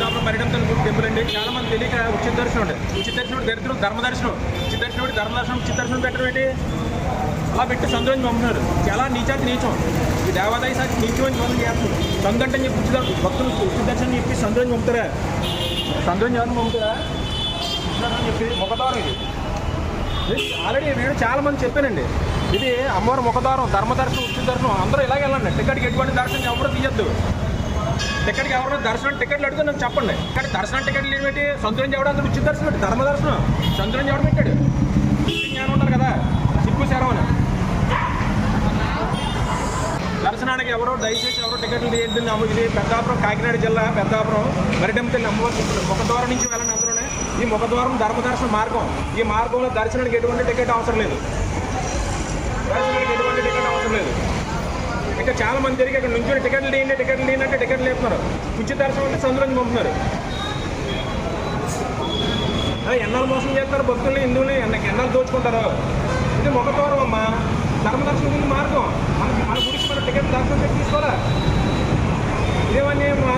పెద్దాపురం మరిడంతల గుడి టెంపుల్ అండి. చాలా మంది తెలియక ఉచిత దర్శనం అండి ఉచిత దర్శనం దరిద్రం ధర్మదర్శనం. ఉచిత దర్శనం ధర్మదర్శనం ఉచిత దర్శనం పెట్టడం ఏంటి? అలా పెట్టి సందులోంచి పంపుతున్నారు చాలా నీచాతి నీచం. ఈ దేవాదాయ శాఖ నీచం అని మనం చేస్తున్నారు. సందు అంటే చెప్పి ఉచిత భక్తులు ఉచిత దర్శనం చెప్పి సందులోంచి పంపుతారా? సందులోంచి ఎవరిని పంపుతారా? ఉచిత చెప్పి ముఖదారం ఇది. ఆల్రెడీ నేను చాలా మంది చెప్పానండి. ఇది అమ్మవారి ముఖదారం ధర్మదర్శనం ఉచిత దర్శనం అందరూ ఇలాగే వెళ్ళండి. టికెట్కి ఎటువంటి దర్శనం ఎవరు తీయద్దు. టికెట్కి ఎవరైనా దర్శనం టికెట్లు అడిగితే నాకు చెప్పండి. ఇక్కడ దర్శనం టికెట్లు ఏమిటి? సొంతం చేయడం అందరూ ఉచిత దర్శనం పెట్టి ధర్మ దర్శనం. సొంతం చేయడం పెట్టాడు జ్ఞానం ఉంటారు కదా. సిప్పు శరవణ దర్శనానికి ఎవరో దయచేసి ఎవరో టికెట్లు తీయద్దు ఇది పెద్దాపురం కాకినాడ జిల్లా పెద్దాపురం. మరిడెంతల్లి అమ్మవారి ముఖద్వారం నుంచి వెళ్ళండి అందులోనే. ఈ ముఖద్వారం ధర్మదర్శన మార్గం. ఈ మార్గంలో దర్శనానికి ఎటువంటి టికెట్ అవసరం లేదు. దర్శనానికి ఎటువంటి టికెట్ అవసరం లేదు. ఇంకా చాలా మంది తిరిగి అక్కడ నుంచి టికెట్లు తీయండి టికెట్లు లేనంటే టికెట్లు లేపుతున్నారు. ఉచిత దర్శనం అంటే సందులోకి పంపుతున్నారు. ఆ, ఎన్నాళ్ళు మోసం చేస్తారు భక్తుల్ని హిందువులు ఎన్న- ఎన్నాళ్ళు దోచుకుంటారు? ఇది ముఖద్వారం అమ్మా ధర్మదర్శనం గురించి మార్గం. మనకి మన గురించి మన టికెట్ దర్శనం పెట్టి తీసుకోవాలా? ఇదేమన్నీ అమ్మా?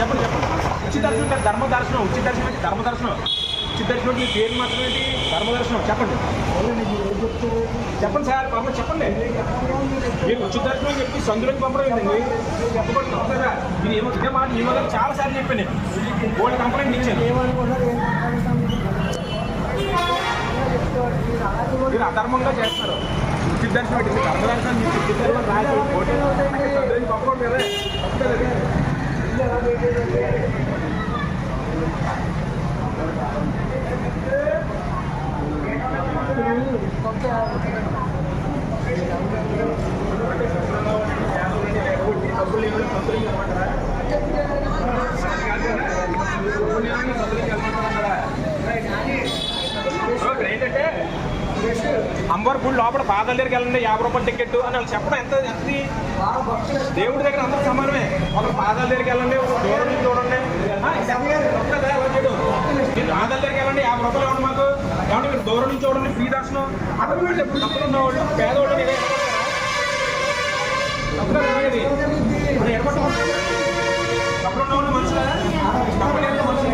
చెప్పండి చెప్పండి. ఉచిత దర్శనం కాదు, ధర్మ దర్శనం ఉచిత దర్శనం ఏంటి సిద్ధార్థుడు మీ పేరు మాత్రం ఏంటి? ధర్మ చెప్పండి. చెప్పండి సార్ పాపం చెప్పండి. మీరు సిద్ధార్థుడు అని చెప్పి సందులోకి పంపడం ఏంటండి? చెప్పబడి తప్పదా మీరు ఏమో ఇదే మాట ఈ మొదలు చాలా సార్లు చెప్పాను నేను. గోల్డ్ కంప్లైంట్ ఇచ్చాను. మీరు అధర్మంగా చేస్తారు. ఉచిత ధర్మదర్శనం పెట్టి ధర్మ దర్శనం మీకు ఉచిత దర్శనం రాసి ఓటు సందులోకి పంపడం మీరే తప్పు కదా అది. ఇక్కడ ఏంటంటే అంబర్ గుడి లోపల పాదాల దగ్గరికి వెళ్ళండి యాభై రూపాయల టికెట్ అని వాళ్ళు చెప్పడం ఎంత ఎంత దేవుడి దగ్గర అందరూ సమానమే. ఒక పాదాల దగ్గరికి వెళ్ళండి ఒక దూరం నుంచి చూడండి. ఆ, పాదాల దగ్గరికి వెళ్ళండి యాభై రూపాయలు ఇవ్వండి మాకు. కాబట్టి మీరు దూరం నుంచి చూడండి ఫ్రీ దర్శనం. అక్కడ వీళ్ళు ఎప్పుడు డబ్బులు ఉన్నవాళ్ళు పేదవాళ్ళు ఇదే. డబ్బులు ఉన్నవాళ్ళు మనుషులు? డబ్బులు మనుషులు.